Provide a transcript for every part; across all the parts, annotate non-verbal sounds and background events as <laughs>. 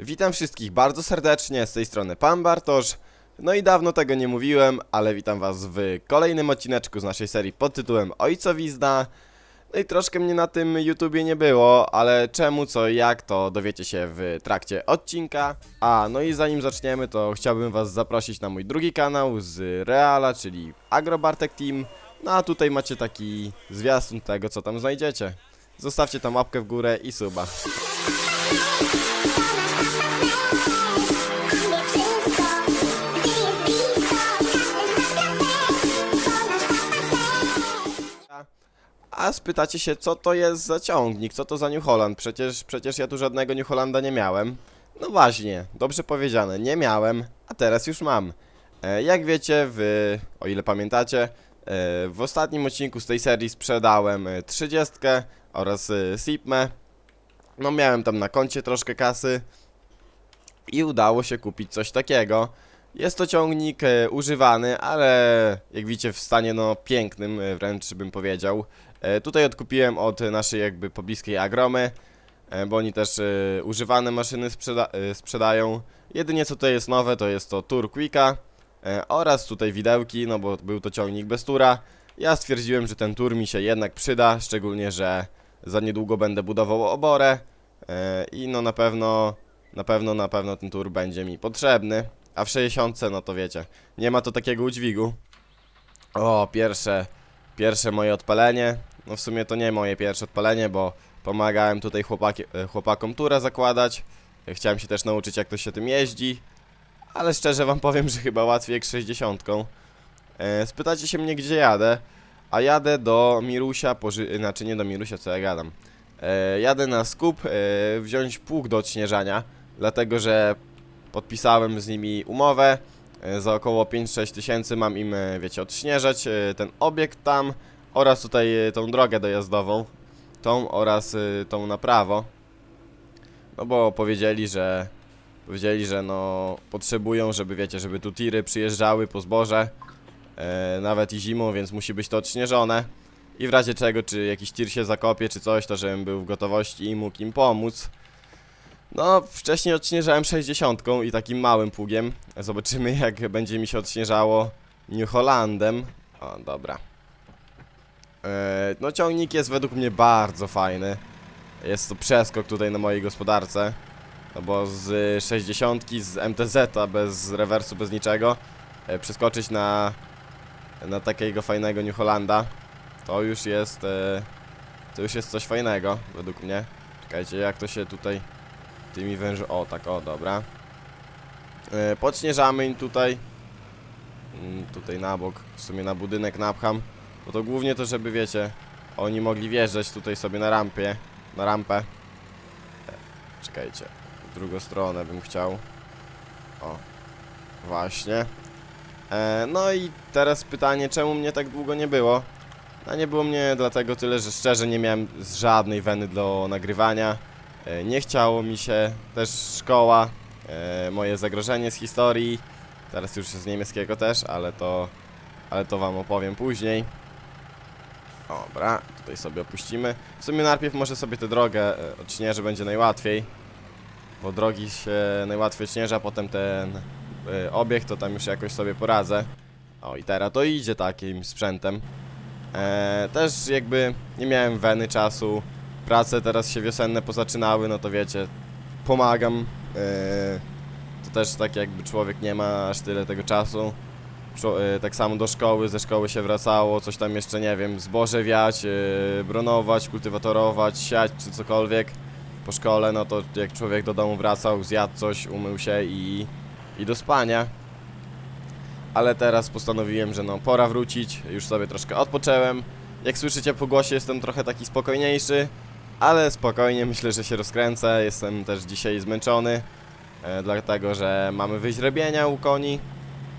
Witam wszystkich bardzo serdecznie, z tej strony Pan Bartosz. No i dawno tego nie mówiłem, ale witam was w kolejnym odcineczku z naszej serii pod tytułem Ojcowizna. No i troszkę mnie na tym YouTubie nie było, ale czemu, co jak, to dowiecie się w trakcie odcinka. A, no i zanim zaczniemy, to chciałbym was zaprosić na mój drugi kanał z Reala, czyli Agrobartek Team. No a tutaj macie taki zwiastun tego, co tam znajdziecie. Zostawcie tam łapkę w górę i suba. A spytacie się, co to jest za ciągnik, co to za New Holland? Przecież, przecież ja tu żadnego New Hollanda nie miałem. No właśnie, dobrze powiedziane, nie miałem, a teraz już mam. E, jak wiecie, o ile pamiętacie, e, w ostatnim odcinku z tej serii sprzedałem e, 30 oraz e, Sipmę. No miałem tam na koncie troszkę kasy i udało się kupić coś takiego. Jest to ciągnik używany, ale jak widzicie w stanie no pięknym wręcz bym powiedział. E, tutaj odkupiłem od naszej jakby pobliskiej Agromy, e, bo oni też e, używane maszyny sprzeda sprzedają. Jedynie co tutaj jest nowe to jest to Tour Quicka oraz tutaj widełki, no bo był to ciągnik bez tura. Ja stwierdziłem, że ten tur mi się jednak przyda, szczególnie, że za niedługo będę budował oborę i no na pewno, na pewno, na pewno ten tur będzie mi potrzebny. A w 60 no to wiecie, nie ma to takiego udźwigu. O, pierwsze, pierwsze moje odpalenie. No w sumie to nie moje pierwsze odpalenie, bo pomagałem tutaj chłopaki, e, chłopakom turę zakładać. E, Chciałem się też nauczyć jak to się tym jeździ. Ale szczerze wam powiem, że chyba łatwiej jak 60. E, spytacie się mnie gdzie jadę. A jadę do Mirusia, poży... znaczy nie do Mirusia, co ja gadam. Jadę na skup wziąć pług do odśnieżania, dlatego że podpisałem z nimi umowę. E, Za około 5-6 tysięcy mam im, e, wiecie, odśnieżać e, ten obiekt tam oraz tutaj tą drogę dojazdową, tą oraz tą na prawo. No bo powiedzieli, że powiedzieli, że no potrzebują, żeby wiecie, żeby tu tiry przyjeżdżały po zboże, e, nawet i zimą, więc musi być to odśnieżone. I w razie czego, czy jakiś tir się zakopie, czy coś, to żebym był w gotowości i mógł im pomóc. No, wcześniej odśnieżałem 60 i takim małym pługiem. Zobaczymy, <laughs> jak będzie mi się odśnieżało New Hollandem. O, dobra. E, no, ciągnik jest według mnie bardzo fajny. Jest to przeskok tutaj na mojej gospodarce. No bo z 60 z MTZ-a bez rewersu, bez niczego e, przeskoczyć na, na takiego fajnego New Hollanda to już jest e, to już jest coś fajnego według mnie. Czekajcie, jak to się tutaj tymi węży... O, tak, o, dobra. E, podśnieżamy im tutaj. Mm, tutaj na bok, w sumie na budynek napcham. Bo to głównie to, żeby wiecie, oni mogli wjeżdżać tutaj sobie na rampie, na rampę. E, czekajcie, w drugą stronę bym chciał. O, właśnie. E, no i teraz pytanie, czemu mnie tak długo nie było? A nie było mnie dlatego tyle, że szczerze nie miałem żadnej weny do nagrywania. E, Nie chciało mi się, też szkoła, e, moje zagrożenie z historii, teraz już z niemieckiego też, ale to, ale to wam opowiem później. Dobra, tutaj sobie opuścimy. W sumie najpierw może sobie tę drogę e, odśnieżę, będzie najłatwiej. Bo drogi się najłatwiej odśnieża, potem ten obiekt, to tam już jakoś sobie poradzę. O i teraz to idzie takim sprzętem. Też jakby nie miałem weny czasu, prace teraz się wiosenne pozaczynały, no to wiecie, pomagam. E, to też tak jakby człowiek nie ma aż tyle tego czasu. E, tak samo do szkoły, ze szkoły się wracało, coś tam jeszcze, nie wiem, zboże wiać, e, bronować, kultywatorować, siać czy cokolwiek. Po szkole, no to jak człowiek do domu wracał, zjadł coś, umył się i, i do spania. Ale teraz postanowiłem, że no pora wrócić, już sobie troszkę odpocząłem. Jak słyszycie po głosie jestem trochę taki spokojniejszy, ale spokojnie myślę, że się rozkręcę. Jestem też dzisiaj zmęczony, e, dlatego że mamy wyźrebienia u koni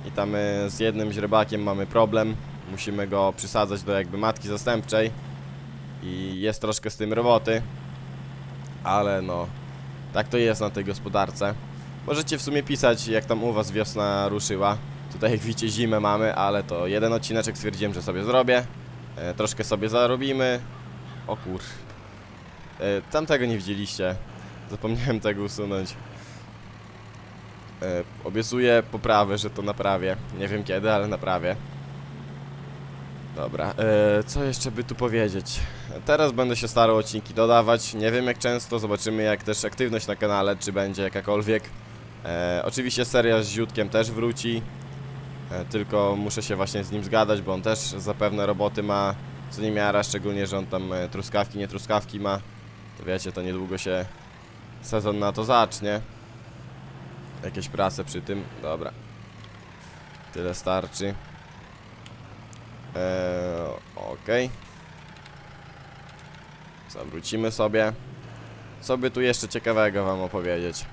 i tam e, z jednym źrebakiem mamy problem. Musimy go przysadzać do jakby matki zastępczej i jest troszkę z tym roboty, ale no tak to jest na tej gospodarce. Możecie w sumie pisać jak tam u was wiosna ruszyła. Tutaj jak widzicie zimę mamy, ale to jeden odcineczek stwierdziłem, że sobie zrobię. E, troszkę sobie zarobimy. O kur... E, tamtego nie widzieliście. Zapomniałem tego usunąć. E, obiecuję poprawę, że to naprawię. Nie wiem kiedy, ale naprawię. Dobra, e, co jeszcze by tu powiedzieć? Teraz będę się starał odcinki dodawać. Nie wiem jak często, zobaczymy jak też aktywność na kanale, czy będzie jakakolwiek. Oczywiście seria z Ziutkiem też wróci. Tylko muszę się właśnie z nim zgadać, bo on też zapewne roboty ma co nie miara, szczególnie, że on tam truskawki, nie truskawki ma. To wiecie, to niedługo się sezon na to zacznie. Jakieś prace przy tym, dobra. Tyle starczy. Eee, okej. Zawrócimy sobie. Co by tu jeszcze ciekawego wam opowiedzieć?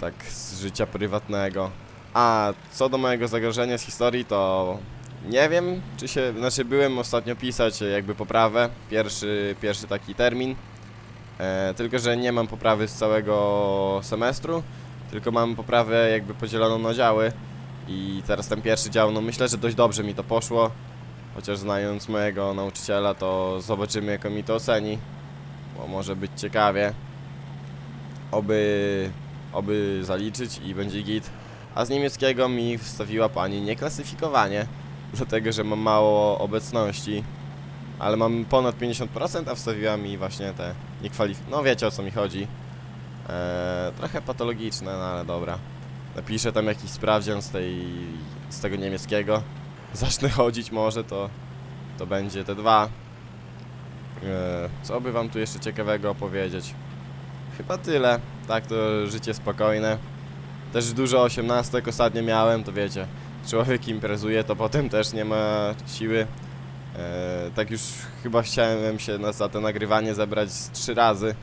Tak z życia prywatnego. A, co do mojego zagrożenia z historii, to nie wiem, czy się, znaczy byłem ostatnio pisać jakby poprawę, pierwszy, pierwszy taki termin, e, tylko że nie mam poprawy z całego semestru, tylko mam poprawę jakby podzieloną na działy i teraz ten pierwszy dział, no myślę, że dość dobrze mi to poszło, chociaż znając mojego nauczyciela, to zobaczymy jak on mi to oceni, bo może być ciekawie, oby, oby zaliczyć i będzie git. A z niemieckiego mi wstawiła pani nieklasyfikowanie, dlatego że mam mało obecności, ale mam ponad 50%, a wstawiła mi właśnie te niekwalif... No wiecie o co mi chodzi. Eee, trochę patologiczne, no ale dobra. Napiszę tam jakiś sprawdzian z tej... z tego niemieckiego. <laughs> Zacznę chodzić może, to... to będzie te dwa. Eee, co by wam tu jeszcze ciekawego opowiedzieć? Chyba tyle. Tak, to życie spokojne. Też dużo osiemnastek ostatnio miałem, to wiecie, człowiek imprezuje, to potem też nie ma siły. E, tak już chyba chciałem się na, za to nagrywanie zebrać z trzy razy,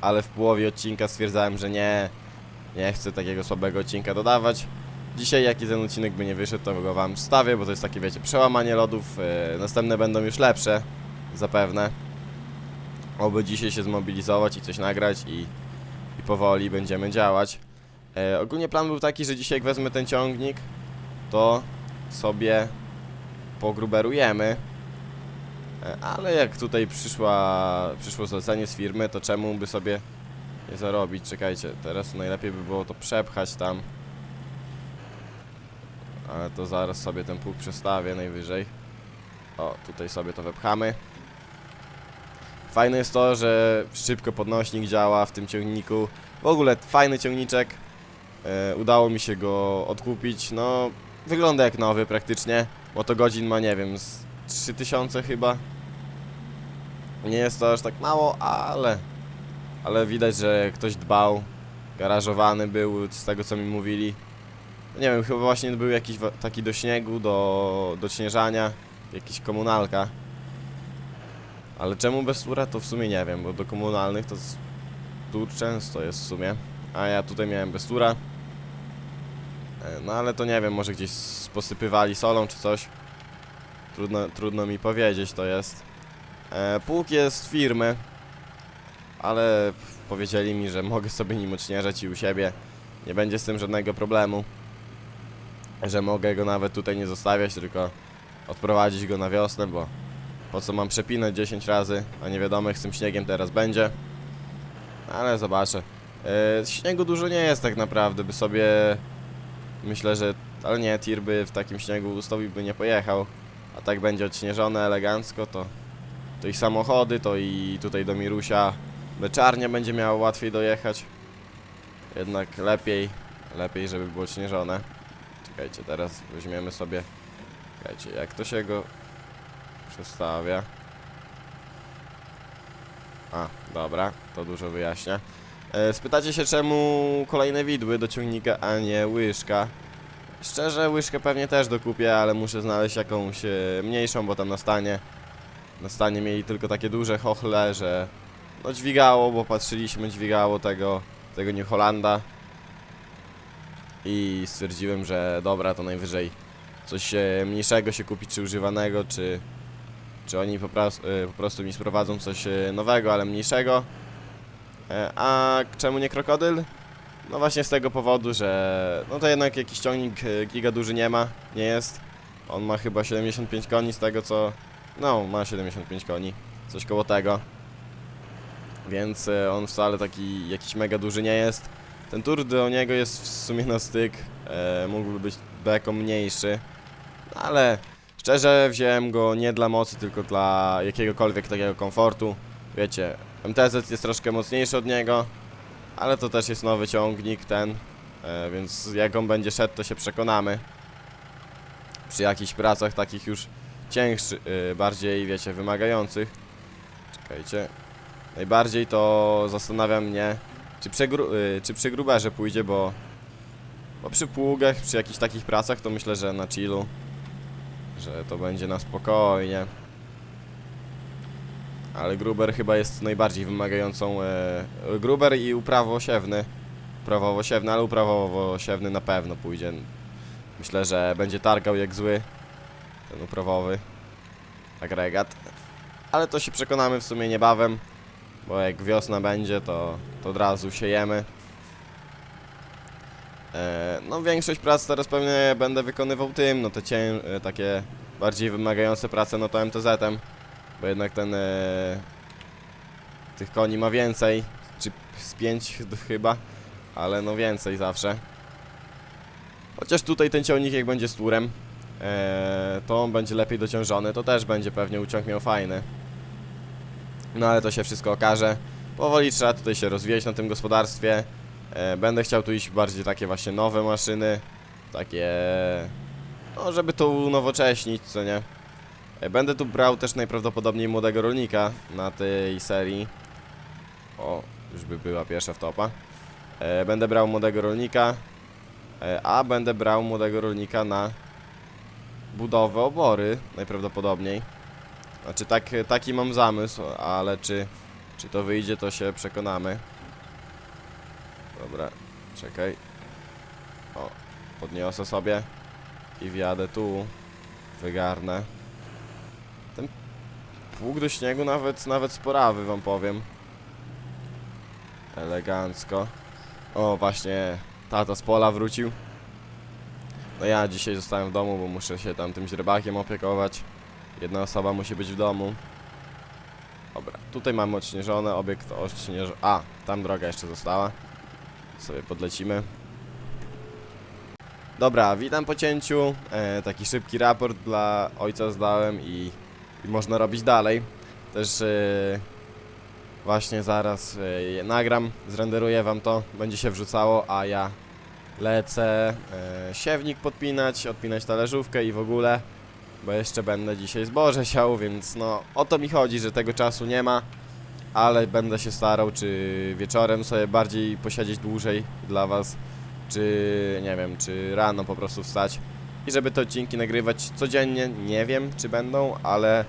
ale w połowie odcinka stwierdzałem, że nie, nie chcę takiego słabego odcinka dodawać. Dzisiaj jaki ten odcinek by nie wyszedł, to go wam wstawię, bo to jest takie, wiecie, przełamanie lodów. E, następne będą już lepsze, zapewne. Oby dzisiaj się zmobilizować i coś nagrać i, i powoli będziemy działać. E, ogólnie plan był taki, że dzisiaj jak wezmę ten ciągnik, to sobie pogruberujemy. E, ale jak tutaj przyszła, przyszło zlecenie z firmy, to czemu by sobie nie zarobić? Czekajcie, teraz najlepiej by było to przepchać tam. Ale to zaraz sobie ten pług przestawię najwyżej. O, tutaj sobie to wepchamy. Fajne jest to, że szybko podnośnik działa w tym ciągniku. W ogóle fajny ciągniczek. E, udało mi się go odkupić. No, wygląda jak nowy praktycznie, bo to godzin ma, nie wiem, z 3000 chyba. Nie jest to aż tak mało, ale... Ale widać, że ktoś dbał. Garażowany był, z tego co mi mówili. Nie wiem, chyba właśnie był jakiś taki do śniegu, do, do śnieżania. Jakiś komunalka. Ale czemu bez tura, to w sumie nie wiem, bo do komunalnych to tur często jest w sumie. A ja tutaj miałem bez tura. E, No ale to nie wiem, może gdzieś posypywali solą czy coś. Trudno, trudno mi powiedzieć, to jest. E, pług jest firmy, ale powiedzieli mi, że mogę sobie nim odśnieżać i u siebie. Nie będzie z tym żadnego problemu. Że mogę go nawet tutaj nie zostawiać, tylko odprowadzić go na wiosnę, bo po co mam przepinać 10 razy, a nie wiadomo jak z tym śniegiem teraz będzie. Ale zobaczę. E, śniegu dużo nie jest tak naprawdę, by sobie Myślę, że... Ale nie, tir by w takim śniegu ustawił by nie pojechał. A tak będzie odśnieżone elegancko, to... To i samochody, to i tutaj do Mirusia mleczarnia będzie miała łatwiej dojechać. Jednak lepiej, lepiej, żeby było odśnieżone. Czekajcie, teraz weźmiemy sobie... Czekajcie, jak to się go przestawia? A, dobra, to dużo wyjaśnia. E, Spytacie się czemu kolejne widły do ciągnika, a nie łyżka. Szczerze, łyżkę pewnie też dokupię, ale muszę znaleźć jakąś e, mniejszą, bo tam na stanie, na stanie mieli tylko takie duże chochle, że no dźwigało, bo patrzyliśmy, dźwigało tego, tego New. I stwierdziłem, że dobra, to najwyżej coś e, mniejszego się kupić, czy używanego, czy, czy oni po, e, po prostu mi sprowadzą coś e, nowego, ale mniejszego. A czemu nie krokodyl? No właśnie z tego powodu, że no to jednak jakiś ciągnik giga duży nie ma, nie jest. On ma chyba 75 koni z tego co... No, ma 75 koni, coś koło tego. Więc e, on wcale taki jakiś mega duży nie jest. Ten tur do niego jest w sumie na styk. E, mógłby być beko mniejszy. Ale szczerze wziąłem go nie dla mocy, tylko dla jakiegokolwiek takiego komfortu. Wiecie, MTZ jest troszkę mocniejszy od niego, ale to też jest nowy ciągnik ten, e, więc jak on będzie szedł, to się przekonamy. Przy jakichś pracach takich już cięższych, e, bardziej wiecie, wymagających. Czekajcie. Najbardziej to zastanawia mnie, czy, przegru, y, czy przy gruberze pójdzie, bo, bo przy pługach, przy jakichś takich pracach to myślę, że na chillu, że to będzie na spokojnie. Ale gruber chyba jest najbardziej wymagającą, e, gruber i uprawowosiewny, uprawowosiewny, ale uprawowosiewny na pewno pójdzie. Myślę, że będzie targał jak zły, ten uprawowy agregat. Ale to się przekonamy w sumie niebawem. Bo jak wiosna będzie, to, to od razu siejemy. E, no większość prac teraz pewnie będę wykonywał tym, no te e, takie bardziej wymagające prace, no to MTZ-em. Bo jednak ten e, tych koni ma więcej, czy z 5 chyba, ale no więcej zawsze. Chociaż tutaj ten ciągnik jak będzie z turem, to on będzie lepiej dociążony, to też będzie pewnie uciąg miał fajny. No ale to się wszystko okaże. Powoli trzeba tutaj się rozwijać na tym gospodarstwie. E, będę chciał tu iść bardziej takie właśnie nowe maszyny. Takie... No, żeby to unowocześnić, co nie? E, będę tu brał też najprawdopodobniej młodego rolnika na tej serii. O, już by była pierwsza wtopa. E, będę brał młodego rolnika. E, a będę brał młodego rolnika na budowę obory najprawdopodobniej. Znaczy tak, taki mam zamysł, ale czy, czy to wyjdzie, to się przekonamy. Dobra, czekaj. O, podniosę sobie i wjadę tu. Wygarnę. Ten pług do śniegu nawet, nawet sporawy wam powiem. Elegancko. O, właśnie tata z pola wrócił. No ja dzisiaj zostałem w domu, bo muszę się tam tym źrebakiem opiekować. Jedna osoba musi być w domu. Dobra, tutaj mamy odśnieżone, obiekt odśnieżony. A, tam droga jeszcze została. Sobie podlecimy. Dobra, witam po cięciu. E, taki szybki raport dla ojca zdałem i, i można robić dalej. Też e, właśnie zaraz e, nagram, zrenderuję wam to, będzie się wrzucało, a ja lecę e, siewnik podpinać, odpinać talerzówkę i w ogóle bo jeszcze będę dzisiaj zboże siał, więc no o to mi chodzi, że tego czasu nie ma, ale będę się starał, czy wieczorem sobie bardziej posiedzieć dłużej dla was, czy nie wiem, czy rano po prostu wstać i żeby te odcinki nagrywać codziennie, nie wiem czy będą, ale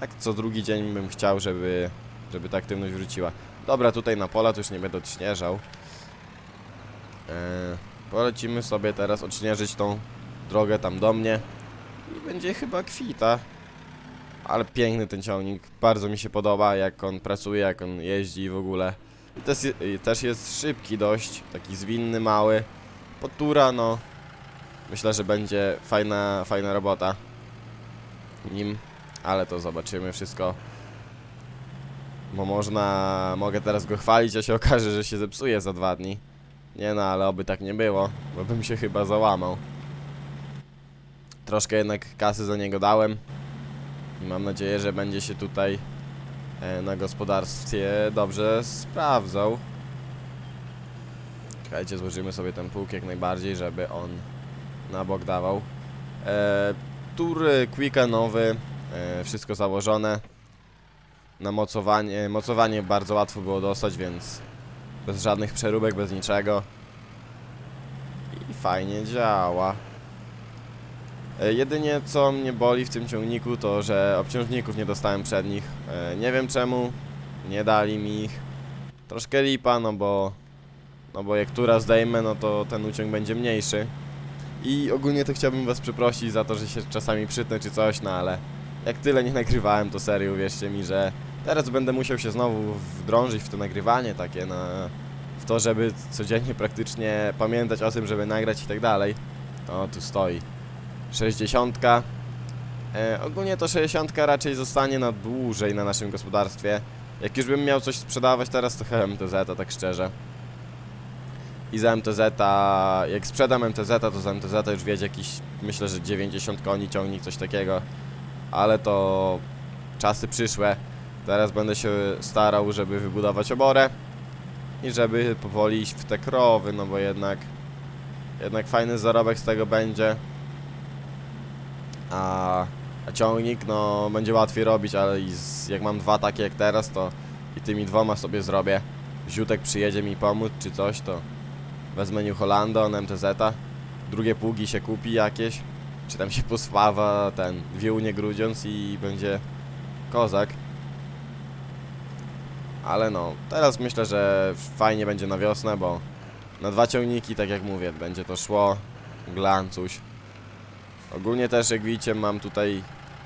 tak co drugi dzień bym chciał, żeby, żeby ta aktywność wróciła. Dobra, tutaj na pola to już nie będę odśnieżał. Eee, polecimy sobie teraz odśnieżyć tą drogę tam do mnie. I będzie chyba kwita. Ale piękny ten ciągnik, bardzo mi się podoba jak on pracuje, jak on jeździ w ogóle. I też, też jest szybki dość, taki zwinny, mały. Potura, no. Myślę, że będzie fajna, fajna robota nim, ale to zobaczymy wszystko. Bo można, mogę teraz go chwalić, a się okaże, że się zepsuje za dwa dni. Nie no, ale oby tak nie było, bo bym się chyba załamał. Troszkę jednak kasy za niego dałem. I mam nadzieję, że będzie się tutaj e, na gospodarstwie dobrze sprawdzał. Czekajcie, złożymy sobie ten pług jak najbardziej, żeby on na bok dawał. E, tur Quicka nowy, e, wszystko założone. Na mocowanie, mocowanie bardzo łatwo było dostać, więc bez żadnych przeróbek, bez niczego. I fajnie działa. E, Jedynie co mnie boli w tym ciągniku to, że obciążników nie dostałem przednich. E, Nie wiem czemu, nie dali mi ich. Troszkę lipa, no bo... No bo jak tura zdejmę, no to ten uciąg będzie mniejszy. I ogólnie to chciałbym was przeprosić za to, że się czasami przytnę czy coś, no ale... Jak tyle nie nagrywałem, to serio, uwierzcie mi, że... Teraz będę musiał się znowu wdrążyć w to nagrywanie takie na... W to, żeby codziennie praktycznie pamiętać o tym, żeby nagrać i tak dalej. O, tu stoi. 60. E, ogólnie to 60 raczej zostanie na dłużej na naszym gospodarstwie. Jak już bym miał coś sprzedawać teraz, to chyba MTZ, tak szczerze. i za MTZ, jak sprzedam MTZ, to za MTZ już wiedzie jakiś, myślę, że 90 koni ciągnik, coś takiego. Ale to czasy przyszłe. Teraz będę się starał, żeby wybudować oborę i żeby powoli iść w te krowy, no bo jednak jednak fajny zarobek z tego będzie. A, a ciągnik, no będzie łatwiej robić, ale z, jak mam dwa takie jak teraz, to i tymi dwoma sobie zrobię. Ziutek przyjedzie mi pomóc czy coś, to wezmę New Hollanda, on MTZ-a. Drugie pługi się kupi jakieś, czy tam się poswawa ten wiełunie grudziąc i będzie kozak. Ale no, teraz myślę, że fajnie będzie na wiosnę, bo na dwa ciągniki, tak jak mówię, będzie to szło, glancuś. Ogólnie też, jak widzicie, mam tutaj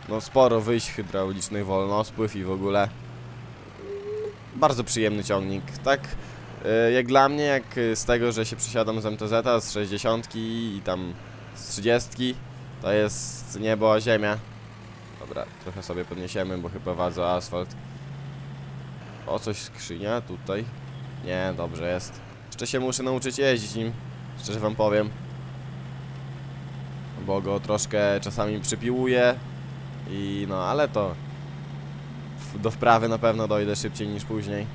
no sporo wyjść hydraulicznych, wolnospływ i w ogóle bardzo przyjemny ciągnik. Tak y, jak dla mnie, jak z tego, że się przesiadam z MTZ, z 60 i tam z 30, to jest niebo ziemia. Dobra, trochę sobie podniesiemy, bo chyba wadzę asfalt. O, coś skrzynia tutaj. Nie, dobrze jest. Jeszcze się muszę nauczyć jeździć nim, szczerze wam powiem. Bo go troszkę czasami przypiłuję i no, ale to do wprawy na pewno dojdę szybciej niż później.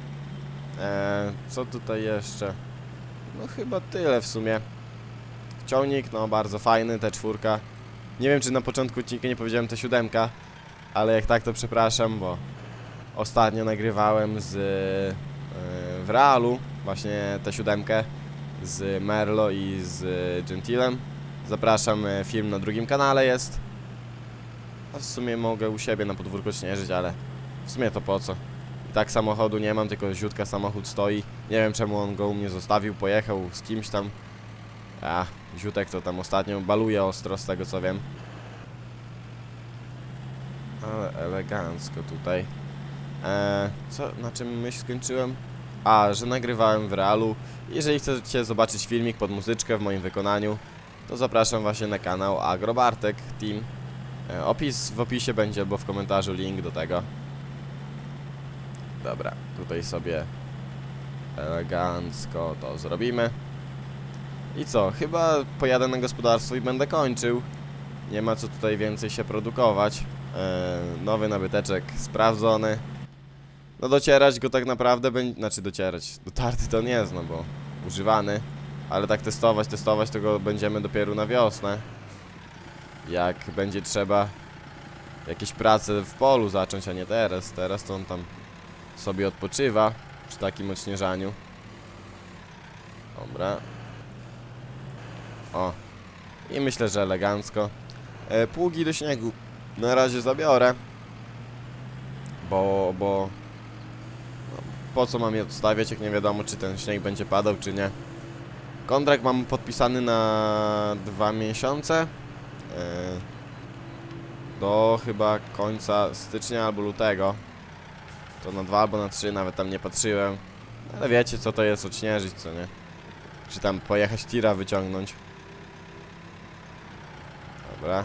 Eee, co tutaj jeszcze? No chyba tyle w sumie. Ciągnik, no bardzo fajny, te czwórka. Nie wiem, czy na początku odcinka nie powiedziałem te siódemka, ale jak tak, to przepraszam, bo ostatnio nagrywałem z e, w realu właśnie tę siódemkę z Merlo i z Gentilem. Zapraszam, e, film na drugim kanale jest. A w sumie mogę u siebie na podwórku śnieżyć, ale w sumie to po co? I tak samochodu nie mam, tylko ziutka samochód stoi. Nie wiem czemu on go u mnie zostawił, pojechał z kimś tam. A, ziutek to tam ostatnio baluje ostro z tego co wiem. Ale elegancko tutaj. Eee, co, na czym myśl skończyłem? A, że nagrywałem w realu. Jeżeli chcecie zobaczyć filmik pod muzyczkę w moim wykonaniu, to zapraszam właśnie na kanał Agrobartek Team. E, opis w opisie będzie, albo w komentarzu link do tego. Dobra, tutaj sobie elegancko to zrobimy. I co, chyba pojadę na gospodarstwo i będę kończył. Nie ma co tutaj więcej się produkować. E, nowy nabyteczek sprawdzony. No docierać go tak naprawdę będzie, znaczy docierać, dotarty to nie jest, no bo używany, ale tak testować, testować to go będziemy dopiero na wiosnę. Jak będzie trzeba jakieś prace w polu zacząć, a nie teraz. Teraz to on tam sobie odpoczywa przy takim odśnieżaniu. Dobra. O. I myślę, że elegancko. E, pługi do śniegu na razie zabiorę. Bo, bo po co mam je odstawiać, jak nie wiadomo, czy ten śnieg będzie padał, czy nie. Kontrakt mam podpisany na dwa miesiące. e, Do chyba końca stycznia albo lutego. To na dwa albo na trzy, nawet tam nie patrzyłem. Ale wiecie, co to jest odśnieżyć, co nie? Czy tam pojechać tira wyciągnąć. Dobra.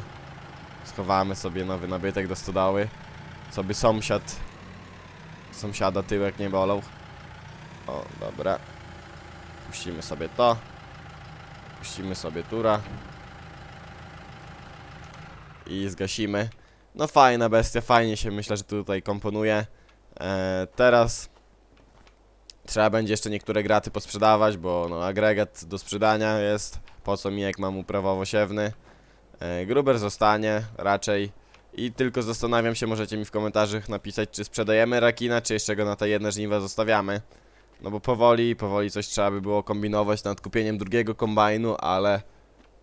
Schowamy sobie nowy nabytek do stodoły. By sąsiad sąsiada tyłek nie bolał. O, dobra. Puścimy sobie to. Puścimy sobie tura. I zgasimy. No fajna bestia, fajnie się myślę, że tutaj komponuje. E, teraz trzeba będzie jeszcze niektóre graty posprzedawać, bo no, agregat do sprzedania jest. Po co mi jak mam uprawowo-siewny. E, gruber zostanie raczej. I tylko zastanawiam się, możecie mi w komentarzach napisać, czy sprzedajemy rakina, czy jeszcze go na te jedne żniwa zostawiamy. No bo powoli, powoli coś trzeba by było kombinować nad kupieniem drugiego kombajnu, ale,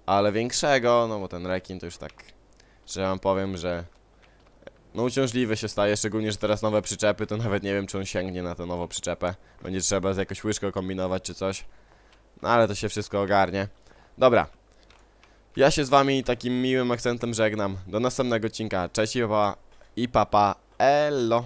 ale większego, no bo ten rekin to już tak, że wam powiem, że no uciążliwy się staje, szczególnie, że teraz nowe przyczepy, to nawet nie wiem, czy on sięgnie na tę nową przyczepę. Będzie trzeba z jakąś łyżką kombinować, czy coś. No ale to się wszystko ogarnie. Dobra, ja się z wami takim miłym akcentem żegnam. Do następnego odcinka. Cześć i papa. I papa. Elo.